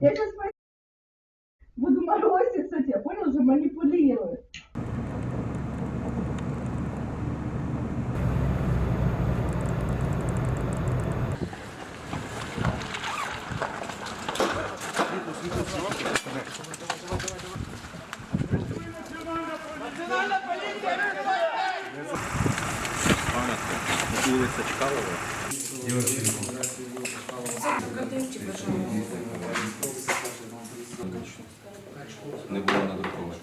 It just Вулиця Чкалова. Не було надруковано.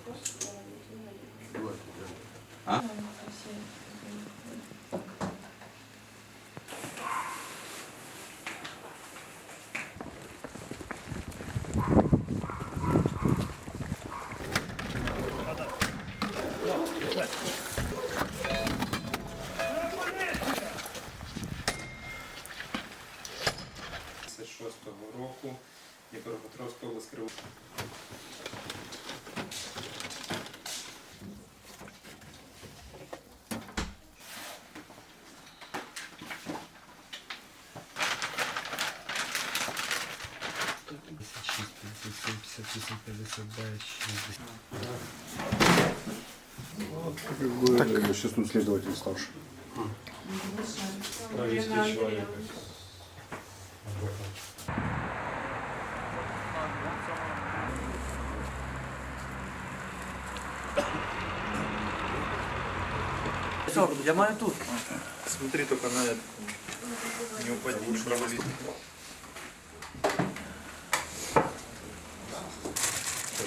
Дніпропетровська область Криву. Так, э, сейчас тут следователь старший. Все, я маю тут. Смотри только на это. Не упади, будешь провалить.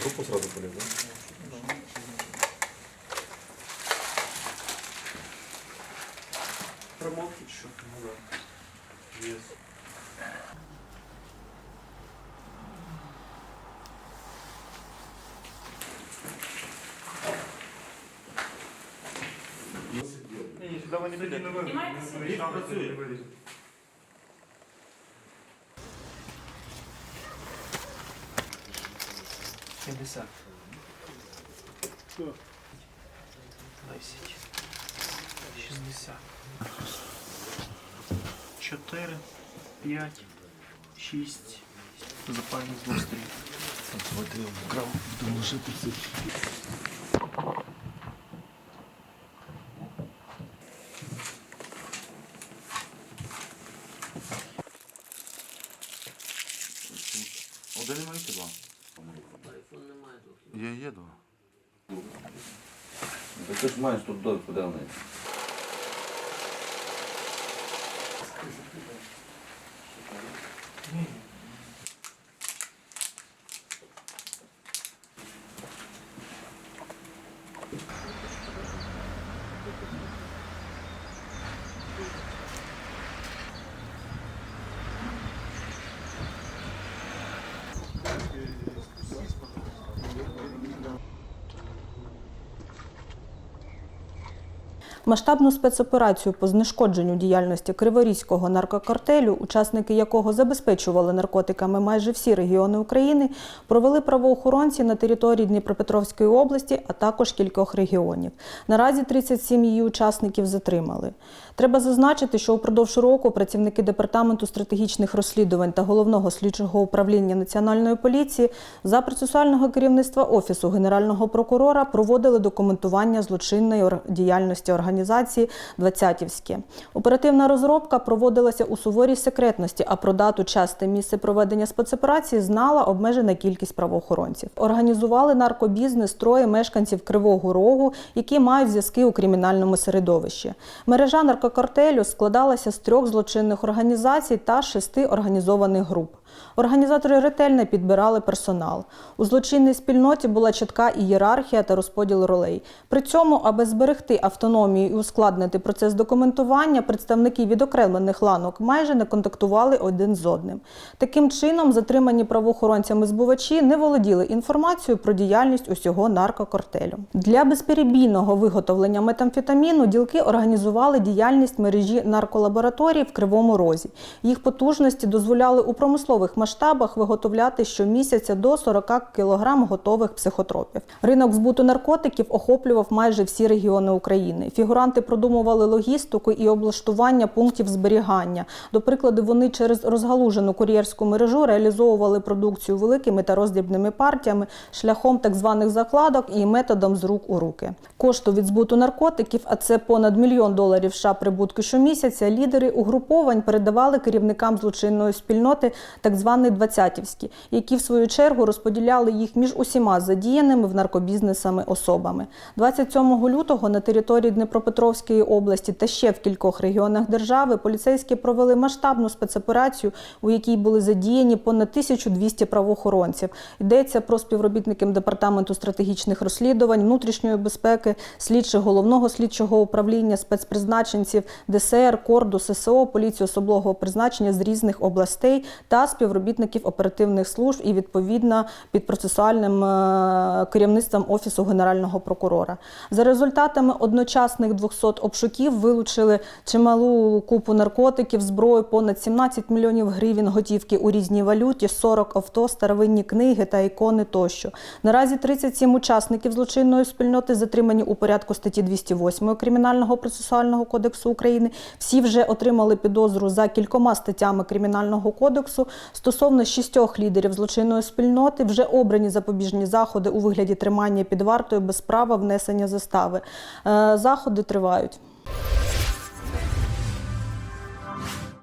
Группу сразу полез, да? Промок еще. Ну да. Вес. Не, не, дадите. Рік працює. П'ятдесят. Десять. Шістдесят. Чотири, п'ять, шість. Запальник зустрій. Смотрел, вкрав, думав, що це. Один маєте два? Є, є два. Ти ж маєш тут довідку, де вони? Масштабну спецоперацію по знешкодженню діяльності Криворізького наркокартелю, учасники якого забезпечували наркотиками майже всі регіони України, провели правоохоронці на території Дніпропетровської області, а також кількох регіонів. Наразі 37 її учасників затримали. Треба зазначити, що упродовж року працівники департаменту стратегічних розслідувань та головного слідчого управління національної поліції за процесуального керівництва офісу генерального прокурора проводили документування злочинної діяльності організації «Двадцятівське». Оперативна розробка проводилася у суворій секретності, а про дату, час та місце проведення спецоперації знала обмежена кількість правоохоронців. Організували наркобізнес троє мешканців Кривого Рогу, які мають зв'язки у кримінальному середовищі. Мережа наркокартелю складалася з трьох злочинних організацій та шести організованих груп. Організатори ретельно підбирали персонал. У злочинній спільноті була чітка ієрархія та розподіл ролей. При цьому, аби зберегти автономію і ускладнити процес документування, представники відокремлених ланок майже не контактували один з одним. Таким чином, затримані правоохоронцями збувачі не володіли інформацією про діяльність усього наркокартелю. Для безперебійного виготовлення метамфетаміну ділки організували діяльність мережі нарколабораторій в Кривому Розі. Їх потужності дозволяли у промислових масштабах виготовляти щомісяця до 40 кг готових психотропів. Ринок збуту наркотиків охоплював майже всі регіони України. Фігуранти продумували логістику і облаштування пунктів зберігання. До прикладу, вони через розгалужену кур'єрську мережу реалізовували продукцію великими та роздрібними партіями шляхом так званих закладок і методом з рук у руки. Кошту від збуту наркотиків, а це понад мільйон доларів США прибутку щомісяця, лідери угруповань передавали керівникам злочинної спільноти, так званий двадцятівські, які в свою чергу розподіляли їх між усіма задіяними в наркобізнесами особами. 27 лютого на території Дніпропетровської області та ще в кількох регіонах держави поліцейські провели масштабну спецоперацію, у якій були задіяні понад 1200 правоохоронців. Йдеться про співробітників департаменту стратегічних розслідувань, внутрішньої безпеки, слідчих головного слідчого управління, спецпризначенців, ДСР, Корду, ССО, поліції особливого призначення з різних областей та співробітників оперативних служб і відповідно під процесуальним е, керівництвом офісу генерального прокурора. За результатами одночасних 200 обшуків вилучили чималу купу наркотиків, зброю, понад 17 мільйонів гривень готівки у різній валюті, 40 авто, старовинні книги та ікони тощо. Наразі 37 учасників злочинної спільноти затримані у порядку статті 208 Кримінального процесуального кодексу України. Всі вже отримали підозру за кількома статтями Кримінального кодексу. Стосовно шістьох лідерів злочинної спільноти вже обрані запобіжні заходи у вигляді тримання під вартою без права внесення застави. Е, Заходи тривають.